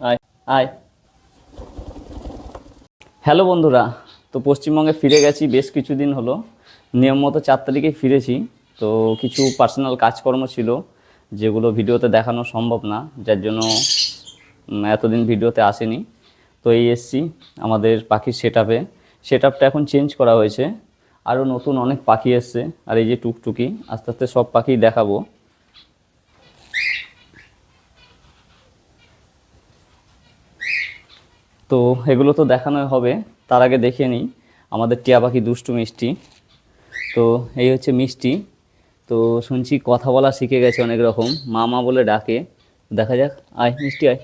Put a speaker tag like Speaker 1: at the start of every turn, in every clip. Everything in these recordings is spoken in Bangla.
Speaker 1: আয় আয়। হ্যালো বন্ধুরা, তো পশ্চিমবঙ্গে ফিরে গেছি, বেশ কিছুদিন হলো। নিয়ম মতো চার তারিখে ফিরেছি, তো কিছু পার্সোনাল কাজকর্ম ছিল, যেগুলো ভিডিওতে দেখানো সম্ভব না, যার জন্য এতদিন ভিডিওতে আসেনি। তো এই এসছি আমাদের পাখির সেট আপে সেট আপটা এখন চেঞ্জ করা হয়েছে, আরও নতুন অনেক পাখি এসছে, আর এই যে টুকটুকি, আস্তে আস্তে সব পাখি দেখাবো। তো এগুলো তো দেখানো হবে, তার আগে দেখে নিই। আমাদের টিয়া পাখি দুষ্টু মিষ্টি। তো এই হচ্ছে মিষ্টি। তো শুনছি কথা বলা শিখে গেছে অনেক রকম। মা মা বলে ডাকে। দেখা যাক। আয়, মিষ্টি আয়।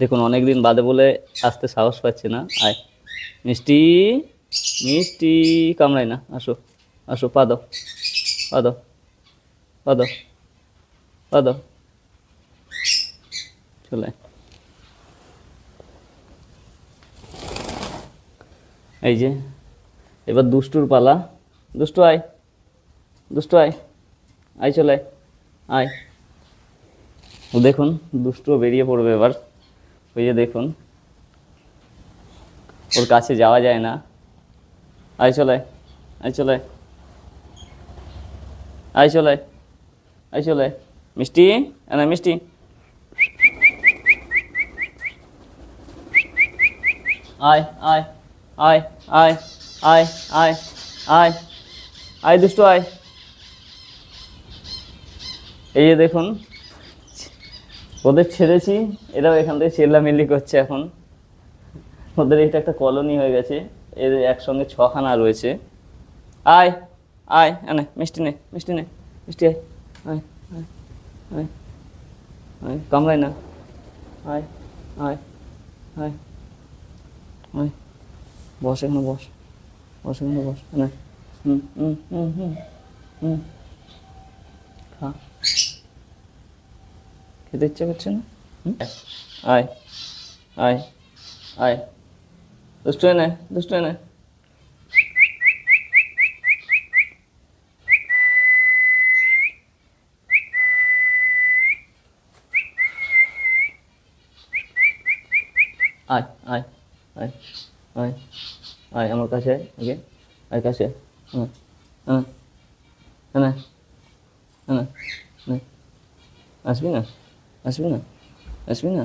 Speaker 1: দেখুন অনেক দিন বাদে বলে আসতে সাহস পাচ্ছে না। আয়। মিষ্টি মিষ্টি, কামড়ায় না। আসো আসো, পা দাও পা দাও, পা পা চলে। এই যে এবার দুষ্টুর পালা। দুষ্টু আয় দুষ্টু আয় আয় চলে আয়। ও দেখুন দুষ্টুও বেরিয়ে পড়বে এবার। ওই যে দেখুন ওর কাছে যাওয়া যায় না। আয় চলে আয়, চলে আয়। চলে আয়, চলে। মিষ্টি না মিষ্টি। আয় আয়। আয় আয় আয় আয় আয় আয় দুষ্টু আয় এই যে দেখুন ওদের ছেড়েছি এরাও এখান থেকে চেল্লামিল্লি করছে এখন ওদের এটা একটা কলোনি হয়ে গেছে এদের একসঙ্গে ছখানা রয়েছে আয় আয় আনে মিষ্টি নে মিষ্টি নে মিষ্টি আয় আয় আয় আয় কামড়ায় না আয় আয় আয় আয় বস, এখানে বস। বস, এখানে বস। না। হুম হুম হুম হুম খেতে ইচ্ছে করছে না? আয়। আয়। আয়। দুষ্ট হয়ে নে, দুষ্ট হয়ে নে। আয় আয় আয়। আয় আয় আমার কাছে আগে, আয় কাছে হ্যাঁ হ্যাঁ হ্যাঁ হ্যাঁ হ্যাঁ আসবি না? আসবি না? আসবি না?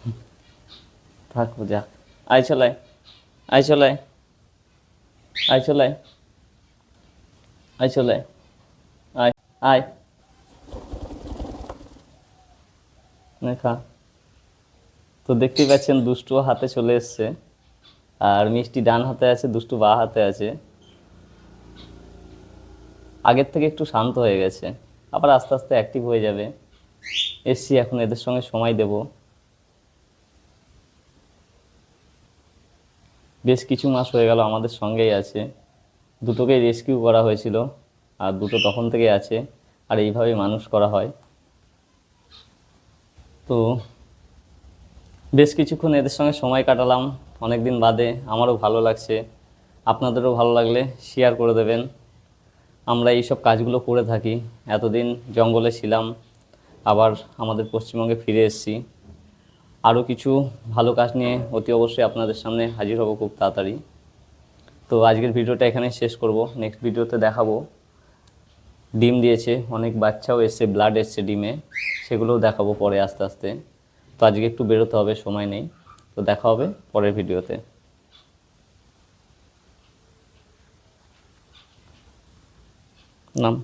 Speaker 1: হুম। থাক যা। আয় চলাই আয়। চলাই আয়। চলাই আয়। চলাই আয় আয়। নে, খা। তো দেখতেই পাচ্ছেন দুষ্টু হাতে চলে এসছে। আর মিষ্টি ডান হাতে আছে, দুষ্টু বা হাতে আছে। আগের থেকে একটু শান্ত হয়ে গেছে, আবার আস্তে আস্তে অ্যাক্টিভ হয়ে যাবে। এসছি এখন এদের সঙ্গে সময় দেব। বেশ কিছু মাস হয়ে গেল আমাদের সঙ্গেই আছে। দুটোকেই রেস্কিউ করা হয়েছিল, আর দুটো তখন থেকে আছে, আর এইভাবেই মানুষ করা হয়। তো বেশ কিছুক্ষণ এদের সঙ্গে সময় কাটালাম। অনেক দিন বাদে আমারও ভালো লাগছে। আপনাদেরও ভালো লাগলে শেয়ার করে দেবেন। আমরা এইসব কাজগুলো করে থাকি। এতদিন জঙ্গলে ছিলাম, আবার আমাদের পশ্চিমবঙ্গে ফিরে এসেছি। আরও কিছু ভালো কাজ নিয়ে অতি অবশ্যই আপনাদের সামনে হাজির হব খুব তাড়াতাড়ি। তো আজকের ভিডিওটা এখানে শেষ করব। নেক্সট ভিডিওতে দেখাবো। ডিম দিয়েছে, অনেক বাচ্চাও এসছে ব্লাড এসছে ডিমে। সেগুলোও দেখাবো পরে আস্তে আস্তে। তো আজকে একটু বেরোতে হবে সময় নেই। তো দেখা হবে পরের ভিডিওতে। নাম?